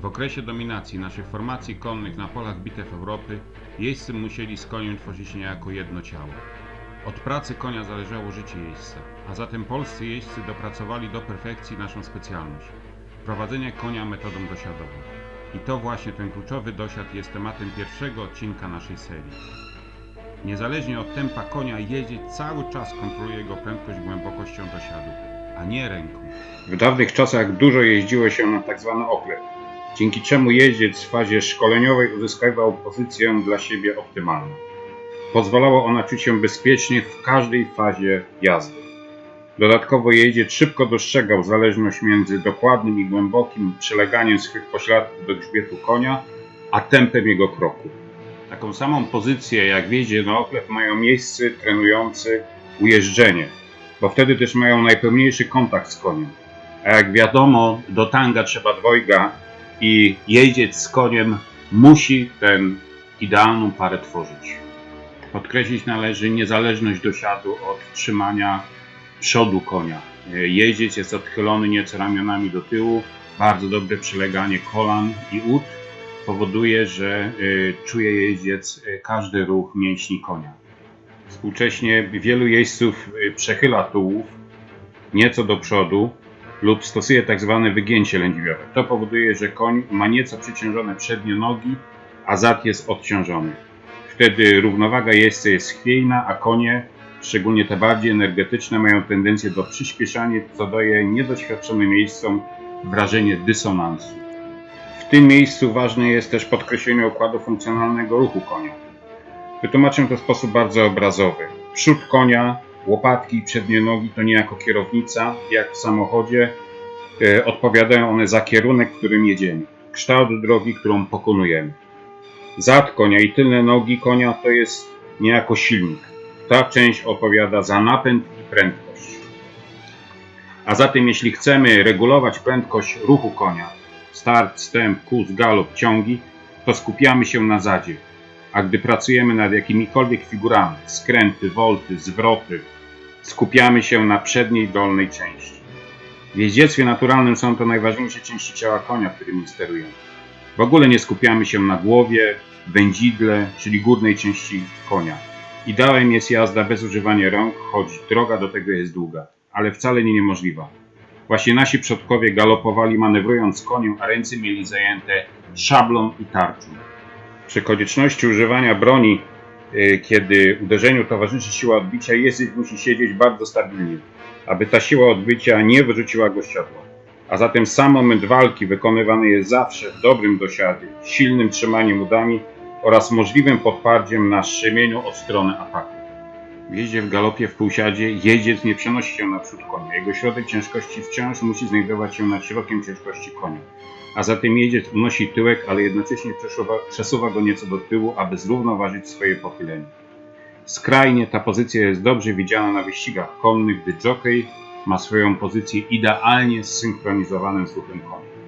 W okresie dominacji naszych formacji konnych na polach bitew Europy jeźdźcy musieli z koniem tworzyć niejako jedno ciało. Od pracy konia zależało życie jeźdźca, a zatem polscy jeźdźcy dopracowali do perfekcji naszą specjalność prowadzenie konia metodą dosiadową. I to właśnie ten kluczowy dosiad jest tematem pierwszego odcinka naszej serii. Niezależnie od tempa konia jeździec cały czas kontroluje jego prędkość głębokością dosiadu, a nie ręką. W dawnych czasach dużo jeździło się na tzw. oklep, dzięki czemu jeździec w fazie szkoleniowej uzyskiwał pozycję dla siebie optymalną. Pozwalało ona czuć się bezpiecznie w każdej fazie jazdy. Dodatkowo jeździec szybko dostrzegał zależność między dokładnym i głębokim przyleganiem swych pośladków do grzbietu konia, a tempem jego kroku. Taką samą pozycję jak w jeździe na oklep mają miejsce trenujący ujeżdżenie, bo wtedy też mają najpełniejszy kontakt z koniem. A jak wiadomo, do tanga trzeba dwojga i jeździec z koniem musi tę idealną parę tworzyć. Podkreślić należy niezależność dosiadu od trzymania przodu konia. Jeździec jest odchylony nieco ramionami do tyłu, bardzo dobre przyleganie kolan i ud powoduje, że y, czuje jeździec y, każdy ruch mięśni konia. Współcześnie wielu jeźdźców y, przechyla tułów nieco do przodu lub stosuje tak zwane wygięcie lędźwiowe. To powoduje, że koń ma nieco przyciążone przednie nogi, a zad jest odciążony. Wtedy równowaga jeźdźca jest chwiejna, a konie, szczególnie te bardziej energetyczne, mają tendencję do przyspieszania, co daje niedoświadczonym jeźdźcom wrażenie dysonansu. W tym miejscu ważne jest też podkreślenie układu funkcjonalnego ruchu konia. Wytłumaczę to w sposób bardzo obrazowy. Przód konia, łopatki i przednie nogi to niejako kierownica, jak w samochodzie. E, odpowiadają one za kierunek, którym jedziemy, kształt drogi, którą pokonujemy. Zad konia i tylne nogi konia to jest niejako silnik. Ta część odpowiada za napęd i prędkość. A zatem jeśli chcemy regulować prędkość ruchu konia, start, stęp, kóz, galop, ciągi, to skupiamy się na zadzie. A gdy pracujemy nad jakimikolwiek figurami, skręty, wolty, zwroty, skupiamy się na przedniej dolnej części. W jeździectwie naturalnym są to najważniejsze części ciała konia, którymi sterujemy. W ogóle nie skupiamy się na głowie, wędzidle, czyli górnej części konia. Ideałem jest jazda bez używania rąk, choć droga do tego jest długa, ale wcale nie niemożliwa. Właśnie nasi przodkowie galopowali manewrując koniem, a ręce mieli zajęte szablą i tarczą. Przy konieczności używania broni, y, kiedy uderzeniu towarzyszy siła odbicia, jeździec musi siedzieć bardzo stabilnie, aby ta siła odbicia nie wyrzuciła go z siodła. A zatem sam moment walki wykonywany jest zawsze w dobrym dosiadzie, silnym trzymaniem udami oraz możliwym podparciem na strzemieniu od strony ataku. Jeździe w galopie w półsiadzie jeździec nie przenosi się naprzód konia. Jego środek ciężkości wciąż musi znajdować się nad środkiem ciężkości konia. A zatem jeździec unosi tyłek, ale jednocześnie przesuwa, przesuwa go nieco do tyłu, aby zrównoważyć swoje pochylenie. Skrajnie ta pozycja jest dobrze widziana na wyścigach konnych, gdy jockey ma swoją pozycję idealnie zsynchronizowanym z ruchem konia.